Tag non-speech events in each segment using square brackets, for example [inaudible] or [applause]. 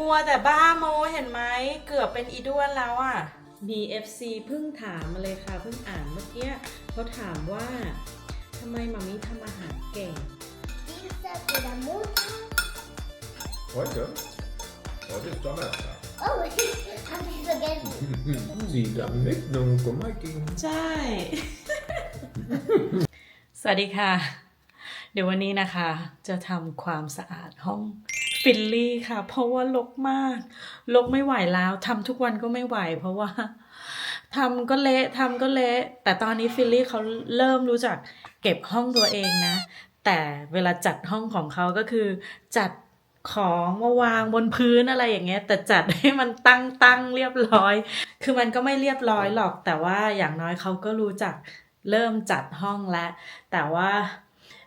มัวแต่บ้าโมเห็นไหมเกือบเป็นอีด้วนแล้วอะ BFC เพิ่งถามมาเลยค่ะเพิ่งอ่านเมื่อกี้เขาถามว่าทำไมมามิทำอาหารเก่ง Pizza with a motor. Heute? Heute ist Donnerstag. Oh, hab ich vergessen. Sie dann mit nun guck mal gegen. ใช่ สวัสดีค่ะ เดี๋ยววันนี้นะคะ จะทำความสะอาดห้อง ฟิลลี่ค่ะ เพราะว่าลกมาก ลกไม่ไหวแล้วทำทุกวันก็ไม่ไหว เพราะว่าทำก็เละทำก็เละ แต่ตอนนี้ฟิลลี่เขาเริ่มรู้จักเก็บห้องตัวเองนะ แต่เวลาจัดห้องของเขาก็คือ จัดของมาวางบนพื้นอะไรอย่างเงี้ย แต่จัดให้มันตั้งตั้งเรียบร้อย คือมันก็ไม่เรียบร้อยหรอก แต่ว่าอย่างน้อยเขาก็รู้จักเริ่มจัดห้องแล้วแต่ว่า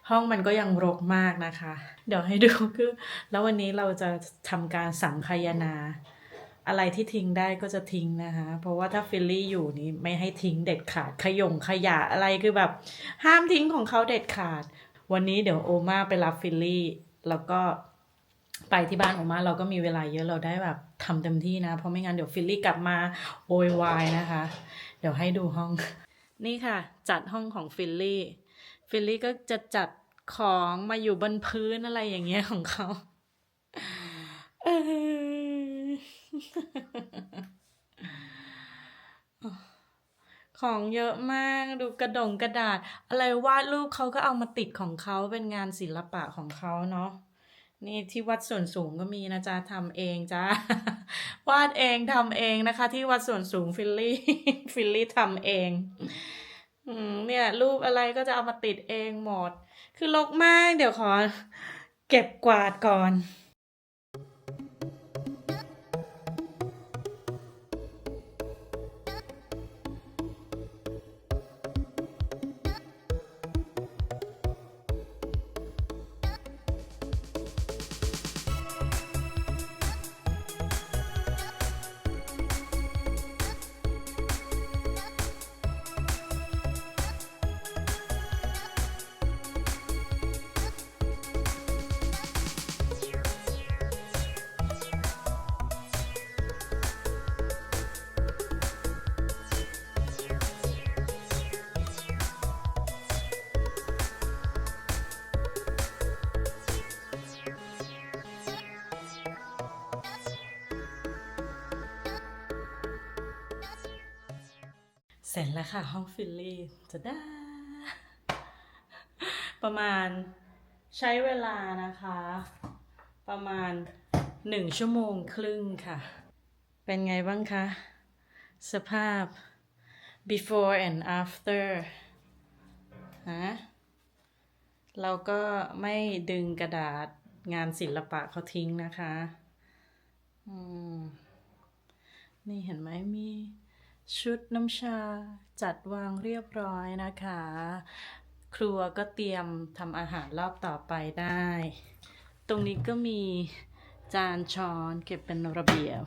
ห้องมันก็ยังรกมากนะคะ เดี๋ยวให้ดูคือ แล้ววันนี้เราจะทำการสังคายนา อะไรที่ทิ้งได้ก็จะทิ้งนะคะ เพราะว่าถ้าฟิลลี่อยู่นี่ไม่ให้ทิ้งเด็ดขาดขยงขยะอะไรคือแบบ ห้ามทิ้งของเขาเด็ดขาด วันนี้เดี๋ยวโอมาไปรับฟิลลี่แล้วก็ไปที่บ้านโอมาเราก็มีเวลาเยอะเราได้แบบทำเต็มที่นะ เพราะไม่งั้นเดี๋ยวฟิลลี่กลับมาโวยวายนะคะ เดี๋ยวให้ดูห้อง นี่ค่ะ จัดห้องของฟิลลี่ ฟิลลี่ก็จะจัดของมาอยู่บนพื้นอะไรอย่างเงี้ยของเขาของเยอะมากดูกระดงกระดาษ อะไรวาดรูปเขาก็เอามาติดของเขาเป็นงานศิลปะของเขาเนาะ นี่ที่วัดส่วนสูงก็มีนะจ๊ะทำเองจ้าวาดเองทำเองนะคะ ที่วัดส่วนสูงฟิลลี่ฟิลลี่ทำเองอเนี่ยรูปอะไรก็จะเอามาติดเองหมด คือรกมาก เดี๋ยวขอ เก็บกวาดก่อน เสร็จแล้วค่ะห้องฟิลลี่จะได้ประมาณใช้เวลานะคะ ประมาณหนึ่งชั่วโมงครึ่งค่ะ เป็นไงบ้างคะ สภาพ before and after ฮะเราก็ไม่ดึงกระดาษงานศิลปะเขาทิ้งนะคะ อืม นี่เห็นไหมมี ชุดน้ำชาจัดวางเรียบร้อยนะคะ ครัวก็เตรียมทำอาหารรอบต่อไปได้ ตรงนี้ก็มีจานช้อนเก็บเป็นระเบียบ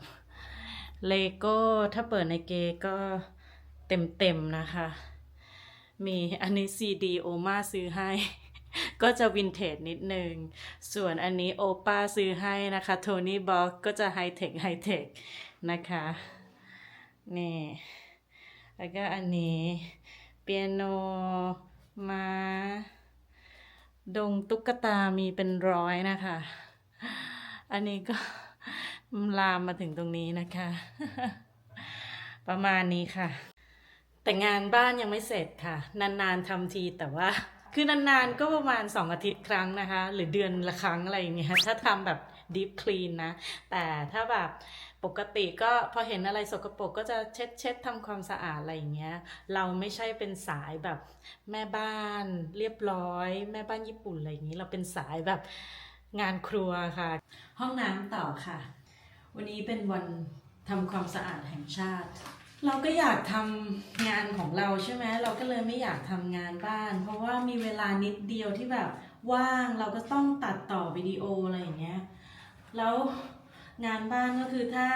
เลโก้ถ้าเปิดในเกก็เต็มๆนะคะ มีอันนี้ซีดีโอมาซื้อให้ ก็จะวินเทจนิดนึง ส่วนอันนี้โอป้าซื้อให้นะคะ โทนี่บ็อกก็จะไฮเทคไฮเทคนะคะ นี่ แล้วก็อันนี้เปียโนมาดงตุ๊กตามีเป็นร้อยนะคะ อันนี้ก็ลามมาถึงตรงนี้นะคะ ประมาณนี้ค่ะ แต่งานบ้านยังไม่เสร็จค่ะ นานๆทำทีแต่ว่า คือนานๆก็ประมาณสองอาทิตย์ครั้งนะคะ หรือเดือนละครั้งอะไรอย่างเงี้ยถ้าทำแบบ deep clean นะ แต่ถ้าแบบปกติก็พอเห็นอะไรสกปรกก็จะเช็ดเช็ดทำความสะอาดอะไรอย่างเงี้ย เราไม่ใช่เป็นสายแบบแม่บ้านเรียบร้อย แม่บ้านญี่ปุ่นอะไรอย่างนี้ เราเป็นสายแบบงานครัวค่ะ ห้องน้ำต่อค่ะ วันนี้เป็นวันทำความสะอาดแห่งชาติ เราก็อยากทำงานของเราใช่ไหมเราก็เลยไม่อยากทำงานบ้าน เพราะว่ามีเวลานิดเดียวที่แบบว่างเราก็ต้องตัดต่อวิดีโออะไรอย่างเงี้ย แล้วงานบ้านก็คือถ้า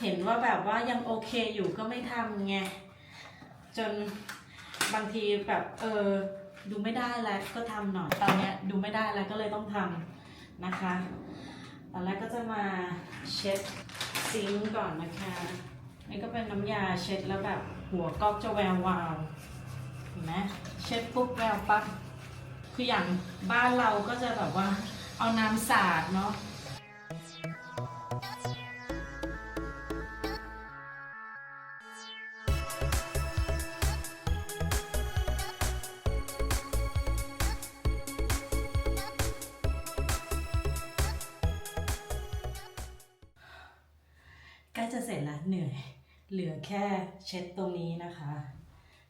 เห็นว่าแบบว่ายังโอเคอยู่ก็ไม่ทำไง จนบางทีแบบเออดูไม่ได้แล้วก็ทำหน่อยตอนนี้ดูไม่ได้แล้วก็เลยต้องทำนะคะตอนแรกก็จะมาเช็ดซิงก่อนนะคะนี่ก็เป็นน้ำยาเช็ดแล้วแบบหัวก๊อกจะแวววาวเห็นไหมเช็ดปุ๊บแววปั๊บคืออย่างบ้านเราก็จะแบบว่าเอาน้ำสาดเนาะ แค่เช็ดตรงนี้นะคะ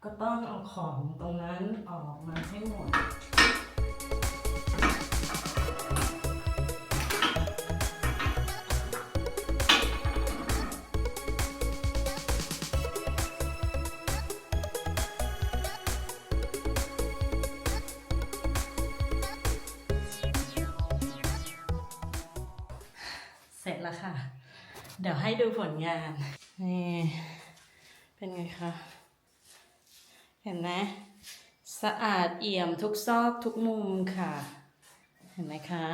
ก็ต้องเอาของตรงนั้นออกมาให้หมดเสร็จแล้วค่ะ เดี๋ยวให้ดูผลงาน นี่ เป็นไงคะ เห็นไหมสะอาดเอี่ยมทุกซอกทุกมุมค่ะ เห็นไหมคะ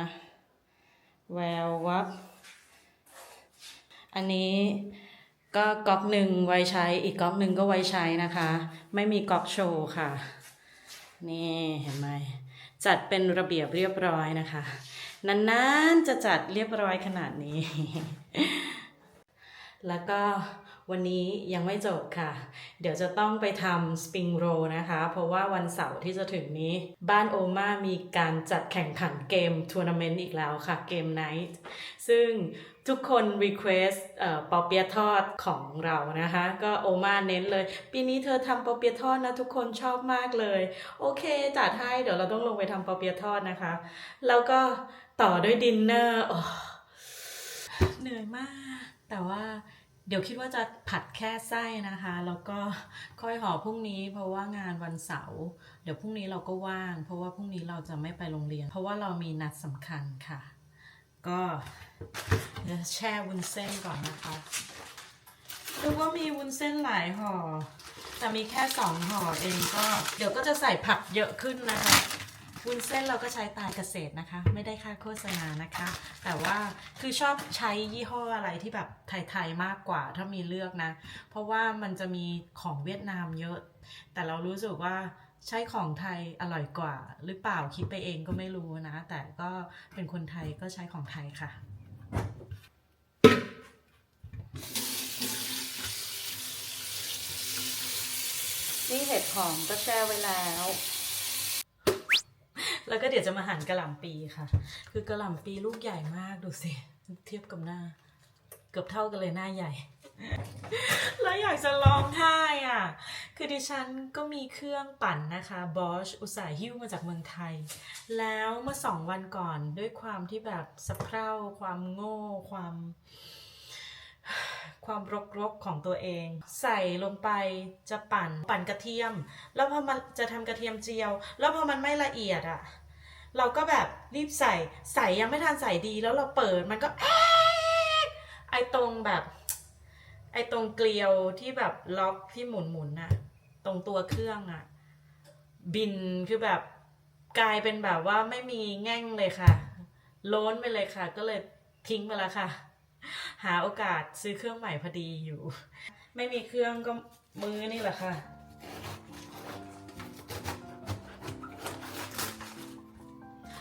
แวววับ อันนี้ก็ก๊อกหนึ่งไว้ใช้อีกก๊อกหนึ่งก็ไว้ใช้นะคะ ไม่มีก๊อกโชว์ค่ะ นี่เห็นไหมจัดเป็นระเบียบเรียบร้อยนะคะ นานๆจะจัดเรียบร้อยขนาดนี้ แล้วก็ วันนี้ยังไม่จบค่ะ เดี๋ยวจะต้องไปทำสปริงโรนะคะ เพราะว่าวันเสาร์ที่จะถึงนี้ บ้านโอมามีการจัดแข่งขันเกมทัวร์นาเมนต์อีกแล้วค่ะ เกมไนท์ซึ่งทุกคนรีเควสเอ่อปอเปียทอดของเรานะคะ ก็โอมาเน้นเลย ปีนี้เธอทำปอเปียทอดนะทุกคนชอบมากเลย โอเคจัดให้เดี๋ยวเราต้องลงไปทำปอเปียทอดนะคะ แล้วก็ต่อด้วยดินเนอร์เหนื่อยมาก แต่ว่า เดี๋ยวคิดว่าจะผัดแค่ไส้นะคะ แล้วก็ค่อยห่อพรุ่งนี้ เพราะว่างานวันเสาร์เดี๋ยวพรุ่งนี้เราก็ว่าง เพราะว่าพรุ่งนี้เราจะไม่ไปโรงเรียน เพราะว่าเรามีนัดสำคัญค่ะ ก็แช่วุ้นเส้นก่อนนะคะดูว่ามีวุ้นเส้นหลายห่อแต่มีแค่สองห่อเองก็ เดี๋ยวก็จะใส่ผักเยอะขึ้นนะคะ วุ้นเส้นเราก็ใช้ตายเกษตรนะคะ ไม่ได้ค่าโฆษณานะคะ แต่ว่าคือชอบใช้ยี่ห้ออะไรที่แบบไทยๆมากกว่าถ้ามีเลือกนะ เพราะว่ามันจะมีของเวียดนามเยอะ แต่เรารู้สึกว่าใช้ของไทยอร่อยกว่า หรือเปล่าคิดไปเองก็ไม่รู้นะ แต่ก็เป็นคนไทยก็ใช้ของไทยค่ะนี่เห็ดหอมก็แช่ไว้แล้ว แล้วก็เดี๋ยวจะมาหั่นกระหล่ำปีค่ะ คือกระหล่ำปีลูกใหญ่มากดูสิเทียบกับหน้า เกือบเท่ากันเลยหน้าใหญ่ แล้วอยากจะร้องไห้อะ คือดิฉันก็มีเครื่องปั่นนะคะบอชอุตส่าห์หิ้วมาจากเมืองไทย แล้วเมื่อสองวันก่อนด้วยความที่แบบสะเพร่าความโง่ความ ความรกๆของตัวเอง ใส่ลงไปจะปั่นปั่นกระเทียม แล้วพอมันจะทำกระเทียมเจียว แล้วพอมันไม่ละเอียดอะเราก็แบบรีบใส่ใส่ยังไม่ทันใส่ดีแล้วเราเปิดมันก็ไอตรงแบบ ไอตรงเกลียวที่แบบล็อกที่หมุนหมุนๆน่ะตรงตัวเครื่องอะบินคือแบบกลายเป็นแบบว่าไม่มีแง่งเลยค่ะ โล้นไปเลยค่ะ ก็เลยทิ้งไปแล้วค่ะ หาโอกาสซื้อเครื่องใหม่พอดีอยู่ ไม่มีเครื่องก็มือนี่แหละค่ะ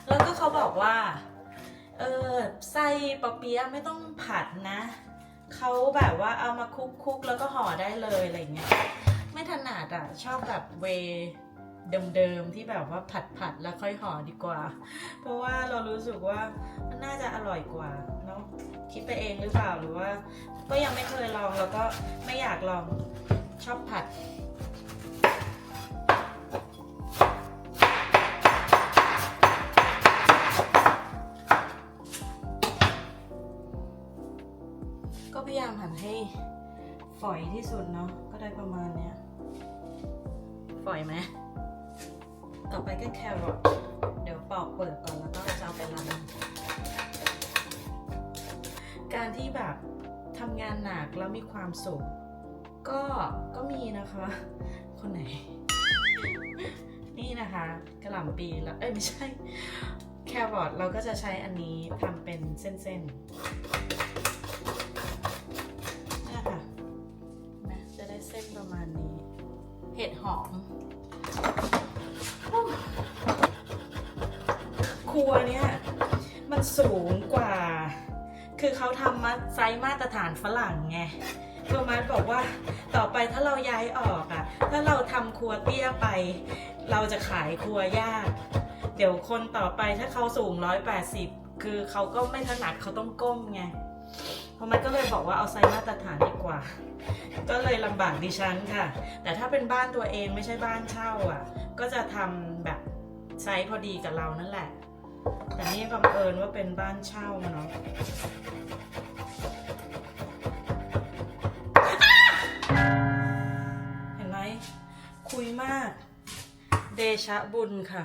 แล้วก็เขาบอกว่า เออไส้ปอเปี๊ยะไม่ต้องผัดนะ เขาแบบว่าเอามาคลุกคุกๆแล้วก็ห่อได้เลยอะไรเงี้ย ไม่ถนัดอะ ชอบแบบเว เดิมๆที่แบบว่าผัดผัดๆแล้วค่อยห่อดีกว่า เพราะว่าเรารู้สึกว่ามันน่าจะอร่อยกว่าเนาะคิดไปเองหรือเปล่าหรือว่า ก็ยังไม่เคยลองแล้วก็ไม่อยากลองชอบผัดก็พยายามหั่นให้ฝอยที่สุดเนาะก็ได้ประมาณเนี้ย ฝอยไหม ต่อไปก็แครอทเดี๋ยวปอกเปลือกก่อนแล้วก็จะเอาไปล้างการที่แบบทำงานหนักแล้วมีความสุข ก็ก็มีนะคะ คนไหน นี่นะคะกระหล่ำปีแล้วเอ้ยไม่ใช่แครอทเราก็จะใช้อันนี้ทำเป็นเส้นๆนี่ค่ะนะจะได้เส้นประมาณนี้ เห็ดหอม ครัวเนี่ย มันสูงกว่า คือเขาทำมาไซส์มาตรฐานฝรั่งไงโทมัสบอกว่าต่อไปถ้าเราย้ายออกอะ่ะ ถ้าเราทำครัวเตี้ยไป เราจะขายครัวยาก เดี๋ยวคนต่อไปถ้าเขาสูง180คือเขาก็ไม่ถนัดเขาต้องก้มไงโทมัสก็เลยบอกว่าเอาไซส์มาตรฐานดีกว่า ก็เลยลำบากดิฉันค่ะ แต่ถ้าเป็นบ้านตัวเองไม่ใช่บ้านเช่าอะ ก็จะทำแบบไซส์พอดีกับเรานั่นแหละ แต่นี่บังเอิญว่าเป็นบ้านเช่าเนาะเห็นไหมคุยมาก เดชะบุญค่ะ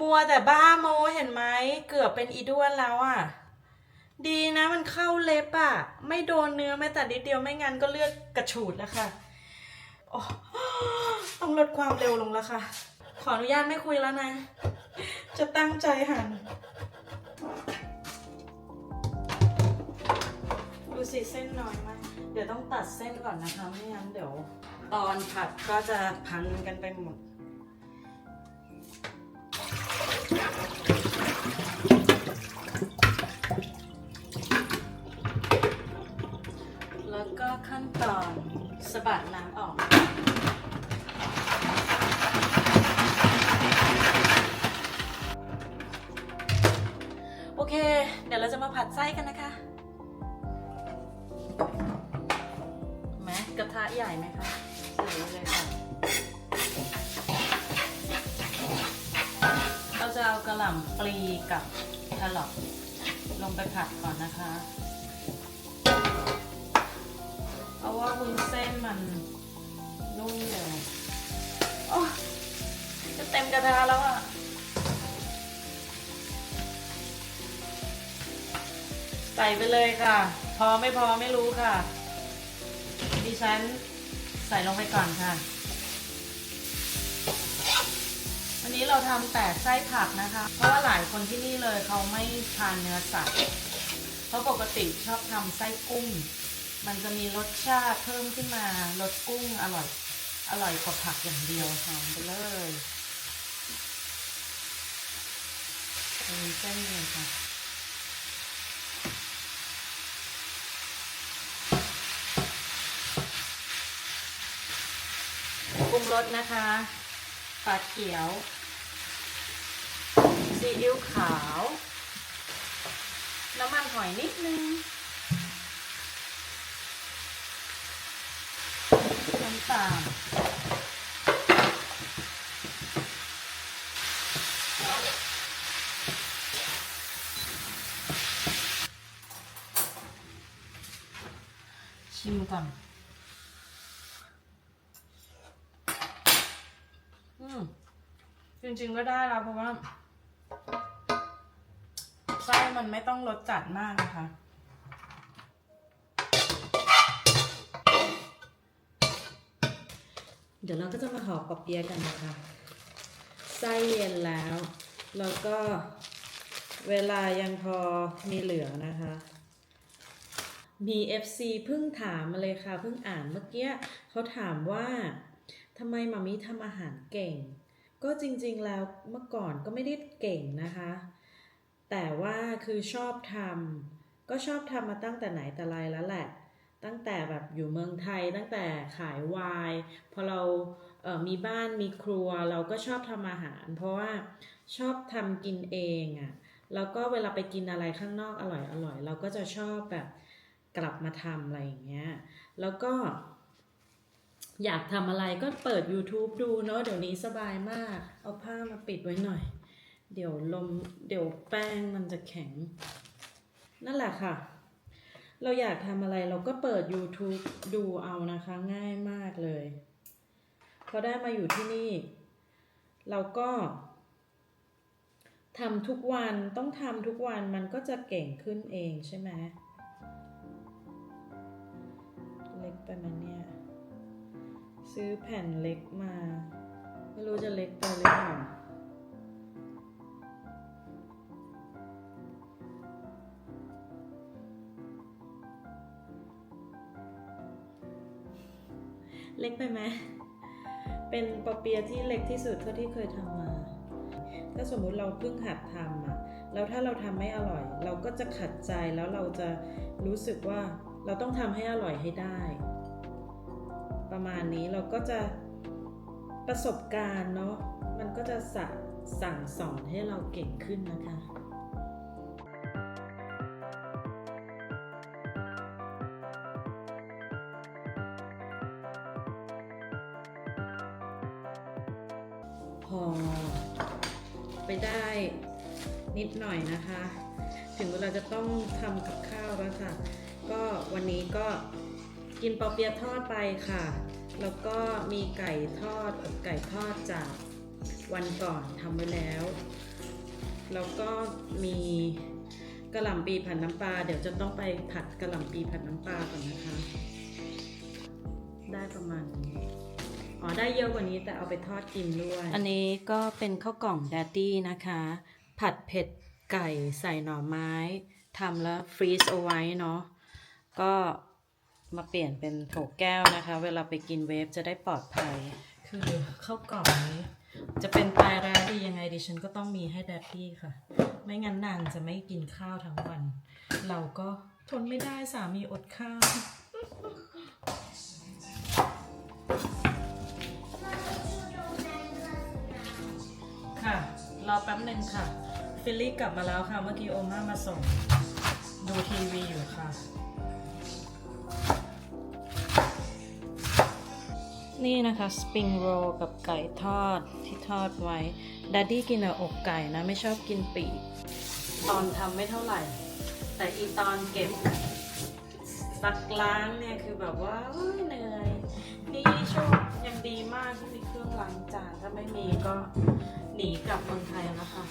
มัวแต่บ้าโมเห็นไหมเกือบเป็นอีด้วนแล้วอะ่ะดีนะมันเข้าเล็บอะ่ะไม่โดนเนื้อแม้แต่นิดเดียวไม่งั้นก็เลือดกระฉูดแล้วค่ะโอ้ต้องลดความเร็วลงแล้วค่ะ ขออนุญาตไม่คุยแล้วนะ จะตั้งใจหั่นดูสิเส้นน้อยมาก เดี๋ยวต้องตัดเส้นก่อนนะคะไม่งั้นเดี๋ยว ตอนผัดก็จะพันกันไปหมดแล้วก็ขั้นตอนสะบัดน้ำออก กับแครอทลงไปผัดก่อนนะคะ เพราะว่าวุ้นเส้นมันนุ่มเลยโอ้จะเต็มกระทะแล้วอะใส่ไปเลยค่ะ พอไม่พอไม่รู้ค่ะ ดิฉันใส่ลงไปก่อนค่ะ นนี้เราทำแต่ไส้ผักนะคะ เพราะว่าหลายคนที่นี่เลยเขาไม่ทานเนื้อสัตว์เพราะปกติชอบทำไส้กุ้ง มันจะมีรสชาติเพิ่มขึ้นมารสกุ้งอร่อยอร่อยกว่าผักอย่างเดียวหอมไปเลยมีเส้นเลยค่ะปรุงรสนะคะปลาเขียว ซีอิ๊วขาว น้ำมันหอยนิดนึง น้ำตาลชิมก่อน อืม จริงๆก็ได้แล้วเพราะว่า มันไม่ต้องรสจัดมากนะคะ เดี๋ยวเราก็จะมาห่อปอเปี๊ยะกันนะคะไส้เย็นแล้วแล้วก็เวลายังพอมีเหลือนะคะ มี FC เพิ่งถามมาเลยค่ะเพิ่งอ่านเมื่อกี้เขาถามว่าทำไมมามิทำอาหารเก่ง ก็จริงๆแล้วเมื่อก่อนก็ไม่ได้เก่งนะคะ แต่ว่าคือชอบทำก็ชอบทำมาตั้งแต่ไหนแต่ไรแล้วแหละ ตั้งแต่แบบอยู่เมืองไทยตั้งแต่ขายไวน์พอเราเอ่อมีบ้านมีครัวเราก็ชอบทำอาหาร เพราะว่าชอบทำกินเองอะ่ะแล้วก็เวลาไปกินอะไรข้างนอกอร่อยอร่อยเราก็จะชอบแบบกลับมาทำอะไรอย่างเงี้ยแล้วก็ อยากทำอะไรก็เปิด YouTube ดูเนาะเดี๋ยวนี้สบายมาก เอาผ้ามาปิดไว้หน่อย เดี๋ยวลมเดี๋ยวแป้งมันจะแข็ง นั่นแหละค่ะ เราอยากทำอะไรเราก็เปิด YouTube ดูเอานะคะ ง่ายมากเลยพอได้มาอยู่ที่นี่ เราก็ทำทุกวันต้องทำทุกวันมันก็จะเก่งขึ้นเองใช่ไหมเล็กไปไหมันเนี่ย ซื้อแผ่นเล็กมา ไม่รู้จะเล็กไปหรือเปล่า เล็กไปไหม เป็นปอเปียที่เล็กที่สุดเท่าที่เคยทำมา ถ้าสมมุติเราเพิ่งหัดทำอะแล้วถ้าเราทำไม่อร่อย เราก็จะขัดใจแล้วเราจะรู้สึกว่าเราต้องทำให้อร่อยให้ได้ ประมาณนี้เราก็จะประสบการณ์เนาะมันก็จะสะสั่งสอนให้เราเก่งขึ้นนะคะ อยนะคะ ถึงเวลาจะต้องทำกับข้าวแล้วค่ะ ก็วันนี้ก็กินปอเปี๊ยะทอดไปค่ะ แล้วก็มีไก่ทอดอกไก่ทอดจากวันก่อนทำไว้แล้ว แล้วก็มีกระหล่ำปีผัดน้ำปลา เดี๋ยวจะต้องไปผัดกระหล่ำปีผัดน้ำปลาก่อนนะคะ ได้ประมาณนี้อ๋อได้เยอะกว่านี้แต่เอาไปทอดกินด้วย อันนี้ก็เป็นข้าวกล่องแดดดี้นะคะ ผัดเผ็ด ไก่ใส่หน่อไม้ทำแล้วฟรีซเอาไว้เนาะก็มาเปลี่ยนเป็นโถแก้วนะคะ เวลาไปกินเวฟจะได้ปลอดภัย คือข้าวกล่องนี้ จะเป็นตายร้ายดียังไงดิฉันก็ต้องมีให้แดดดี้ค่ะ ไม่งั้นนางจะไม่กินข้าวทั้งวัน เราก็ทนไม่ได้สามีอดข้าวค่ะ รอแป๊บหนึ่งค่ะ ฟิลลี่กลับมาแล้วค่ะ เมื่อกี้โอม่ามาส่ง ดูทีวีอยู่ค่ะ นี่นะคะสปริงโรลกับไก่ทอดที่ทอดไว้ดัดดี้กินแต่อกไก่นะ ไม่ชอบกินปีก ตอนทำไม่เท่าไหร่ แต่อีตอนเก็บซักล้างเนี่ย คือแบบว่าเอ้ยเหนื่อย นี่โชคยังดีมากที่มีเครื่องล้างจาน ถ้าไม่มีก็หนีกลับเมืองไทยแล้วค่ะ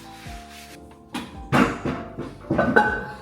Thank [laughs] you.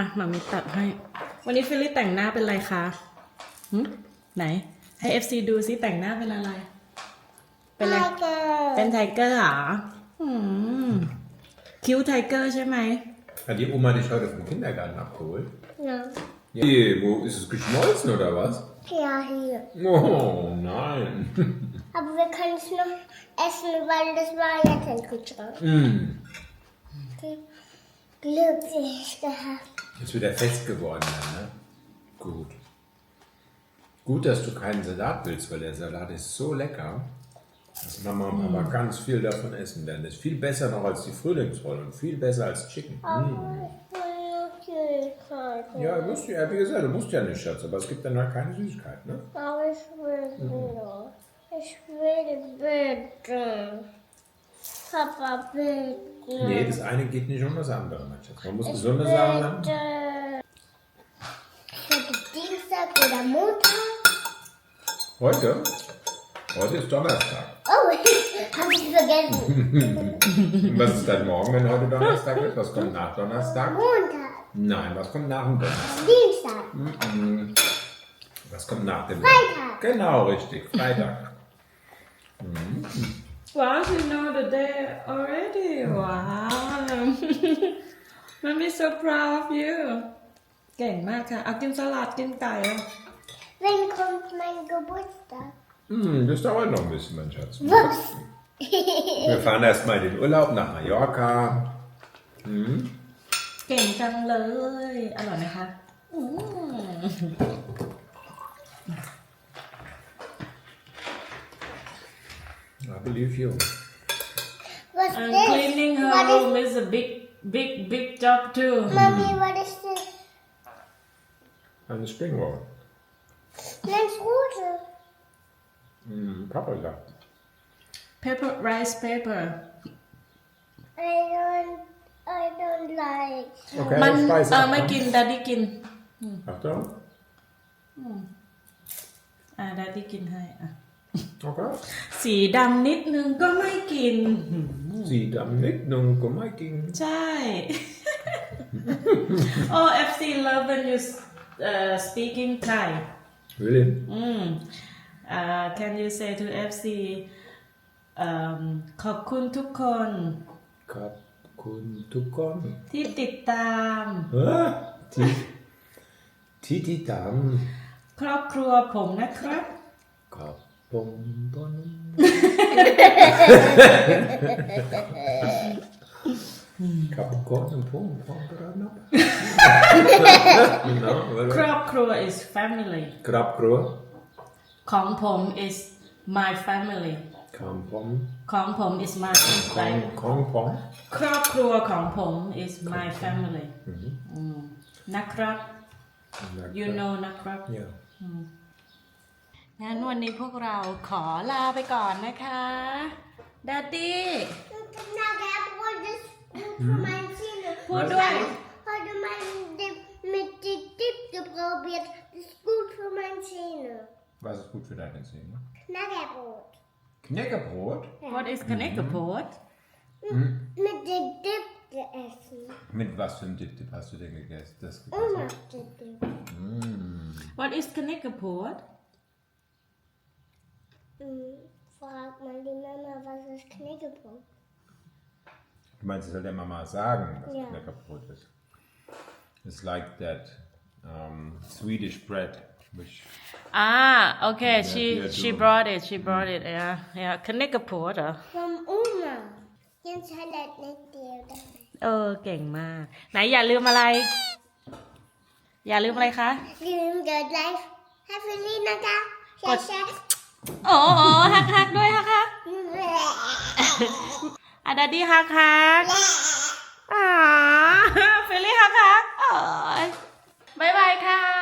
มามามีตัดให้ วันนี้ฟิลลี่แต่งหน้าเป็นอะไรคะหึไหน ให้ FC ดูซิแต่งหน้าเป็นอะไร เป็นอะไร เป็นไทเกอร์เหรออืมคิ้วไทเกอร์ใช่ไหม Hat die Oma dich heute vom Kindergarten abgeholt? Ja. Nee, wo ist es geschmolzen oder was? Ja, hier. Oh nein. Aber wir können es noch essen, weil das war jetzt ein Kühlschrank. Mm. Glücklich gehabt. Ist wieder fest geworden dann, ne? Gut. Gut, dass du keinen Salat willst, weil der Salat ist so lecker, dass Mama und Papa ganz viel davon essen werden. Ist viel besser noch als die Frühlingsrollen und viel besser als Chicken. Mm. Ja, musst du, ja, wie gesagt, du musst ja nicht, Schatz, aber es gibt dann halt keine Süßigkeit, ne? Aber ich will noch. Ich will bitte. Papa, bitte. Nee, das eine geht nicht um das andere, mein Schatz. Man muss Ich gesunde Sachen haben. bitte. Heute Dienstag oder Montag? Heute? Heute ist Donnerstag. Oh, [laughs] hab ich vergessen. [laughs] Was ist dann morgen, wenn heute Donnerstag ist? Was kommt nach Donnerstag? Montag, Nein, was kommt nach dem Donnerstag? Dienstag, Mhm. Was kommt nach dem Freitag. Genau, richtig. Freitag. Wow you know the day already wow [laughs] Mommy so proud of you เก่งมากค่ะ เอากินสลัดกินไก่อ่ะ Wann kommt mein Geburtstag? Hm, das dauert noch ein bisschen, mein Schatz. Was? Wir [laughs] fahren erstmal in den Urlaub nach Mallorca. [laughs] เก่งจังเลย อร่อยไหมคะอืม I believe you. What's And this? cleaning her What room is a big big big job too Mommy, what is this? Eine Springroll. Nice water. Hm, Papa sagt. pepper rice paper I don't, I don't like. Okay, มัน Speise เออไม่ abkommen. กินดัดดี้กิน Achtung. อ่าดัดดี้กินให้อ่ะ Okay. สีดำนิดนึงก็ไม่กิน Sie dann nicht nun komm mal ging. ใช่ oh FC love when you uh, speaking Thai Willen. อืมอ่า can you say to FC um, ขอบคุณทุกคน Kap kun tukon. ที่ติดตาม Ah, Ti. Titi tam. ครอบครัวผมนะครับ Kap bom bon. [laughs] Kap kon en pom pom granap. No, ครอบครัว is family Krap kro. ของผม is my family Kam pom. ของผม is my Kong kong pom. ครอบครัวของผม is my family อืมนะครับ you know นะครับ Ja. งั้นวันนี้พวกเราขอลาไปก่อนนะคะดัดดี้ Nou, ik heb gewoon dus goed voor mijn zinnen. พูดด้วย Hadden mijn dip met die tip geprobeerd. Dat is goed voor mijn zinnen. Was ist gut für deine Zähne? Knakkerbrot. Knäckebrot? what is connecticut Met de dip te essen. Mit was für einem Dip-Dip hast du denn gegessen? Das Oma gegessen? de dip. what is connecticut Mm, Frag mal die Mama, was ist Knäckebrot? Du meinst, es soll der Mama sagen, was Ja. Knäckebrot ist? It's like that um, Swedish bread, which อ่าโอเค she yeah, she do. brought it she brought it yeah yeah connecticut เหรอ Van oma. Jens had het net deelde. เออเก่งมาก ไหนอย่าลืมอะไร อย่าลืมอะไรคะ Jullie de lijf. Hebben jullie naar daar? Ja, Wat? zeg. โอ้โหฮักฮักด้วยฮักฮักอะดัดี้ฮักฮักอ๋อเฟลลี่ฮักฮักโอ้ยบายบายค่ะ